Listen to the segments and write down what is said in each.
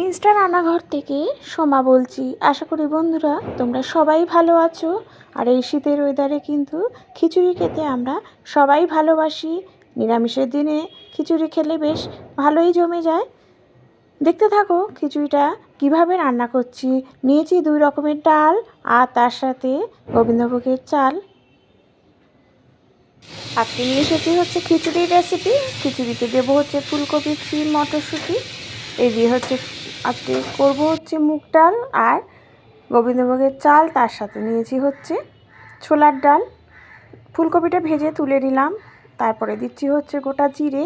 Insta রান্নাঘর থেকে সোমা বলছি, আশা করি বন্ধুরা তোমরা সবাই ভালো আছো। আর এই শীতের ওয়েদারে কিন্তু খিচুড়ি খেতে আমরা সবাই ভালোবাসি। নিরামিষের দিনে খিচুড়ি খেলে বেশ ভালোই জমে যায়। দেখতে থাকো খিচুড়িটা কীভাবে রান্না করছি। নিয়েছি দুই রকমের ডাল আর তার সাথে গোবিন্দভোগের চাল। আজকে নিয়ে এসেছি হচ্ছে খিচুড়ির রেসিপি খিচুড়িতে দেবো হচ্ছে ফুলকপি সিম মটরশুঁটি। এই দিয়ে হচ্ছে আজকে করব হচ্ছে মুগ ডাল আর গোবিন্দভোগের চাল, তার সাথে নিয়েছি হচ্ছে ছোলার ডাল। ফুলকপিটা ভেজে তুলে নিলাম, তারপরে দিচ্ছি হচ্ছে গোটা জিরে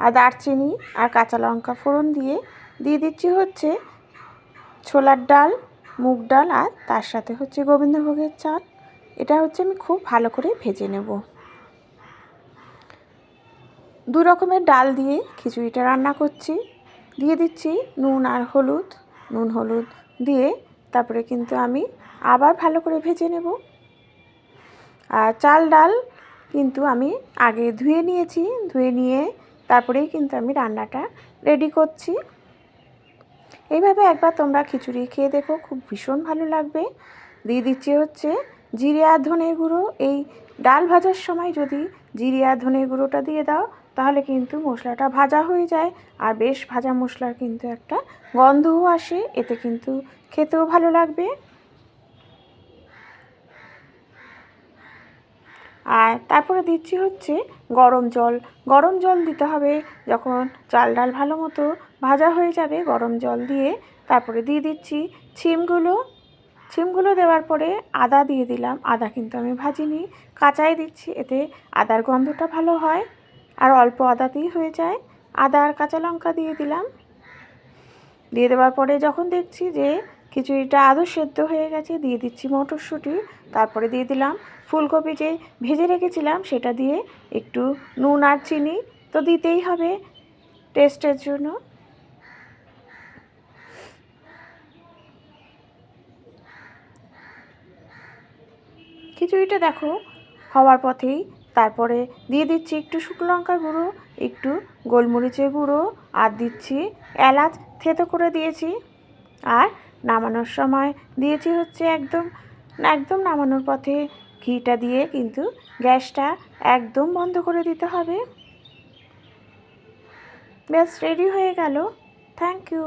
আর দারচিনি আর কাঁচা লঙ্কা ফোড়ন দিয়ে। দিয়ে দিচ্ছি হচ্ছে ছোলার ডাল, মুগ ডাল আর তার সাথে হচ্ছে গোবিন্দভোগের চাল। এটা হচ্ছে আমি খুব ভালো করে ভেজে নেব। দু রকমের ডাল দিয়ে খিচুড়িটা রান্না করছি। দিয়ে দিচ্ছি নুন আর হলুদ, নুন, হলুদ দিয়ে তারপরে কিন্তু আমি আবার ভালো করে ভেজে নেব। আর চাল, ডাল কিন্তু আমি আগে ধুয়ে নিয়েছি, ধুয়ে নিয়ে তারপরেই কিন্তু আমি রান্নাটা রেডি করছি। এইভাবে একবার তোমরা খিচুড়ি খেয়ে দেখো, খুব ভীষণ ভালো লাগবে। দিয়ে দিচ্ছি হচ্ছে জিরে আর ধনের গুঁড়ো। এই ডাল ভাজার সময় যদি জিরে আর ধনের গুঁড়োটা দিয়ে দাও তাহলে কিন্তু মশলাটা ভাজা হয়ে যায়। আর বেশ ভাজা মশলার কিন্তু একটা গন্ধও আসে, এতে কিন্তু খেতেও ভালো লাগবে। আর তারপরে দিচ্ছি হচ্ছে গরম জল। গরম জল দিতে হবে যখন চাল ডাল ভালো মতো ভাজা হয়ে যাবে গরম জল দিয়ে। তারপরে দিয়ে দিচ্ছি ছিমগুলো। ছিমগুলো দেওয়ার পরে আদা দিয়ে দিলাম। আদা কিন্তু আমি ভাজিনি। কাঁচাই দিচ্ছি, এতে আদার গন্ধটা ভালো হয়। আর অল্প আদাতেই হয়ে যায়। আদা আর কাঁচা লঙ্কা দিয়ে দিলাম। দিয়ে দেওয়ার পরে যখন দেখছি যে খিচুড়িটা আদৌ সেদ্ধ হয়ে গেছে, দিয়ে দিচ্ছি মটরশুঁটি। তারপরে দিয়ে দিলাম ফুলকপি যে ভেজে রেখেছিলাম, সেটা দিয়ে একটু নুন আর চিনি তো দিতেই হবে টেস্টের জন্য। খিচুড়িটা দেখো, হওয়ার পথেই তারপরে দিয়ে দিচ্ছি একটু শুকনো লঙ্কার গুঁড়ো, একটু গোলমরিচের গুঁড়ো, আর দিচ্ছি এলাচ থেতো করে দিয়েছি। আর নামানোর সময় দিয়েছি হচ্ছে একদম একদম নামানোর পথে ঘিটা দিয়ে কিন্তু গ্যাসটা একদম বন্ধ করে দিতে হবে। ব্যাস, রেডি হয়ে গেল। Thank you.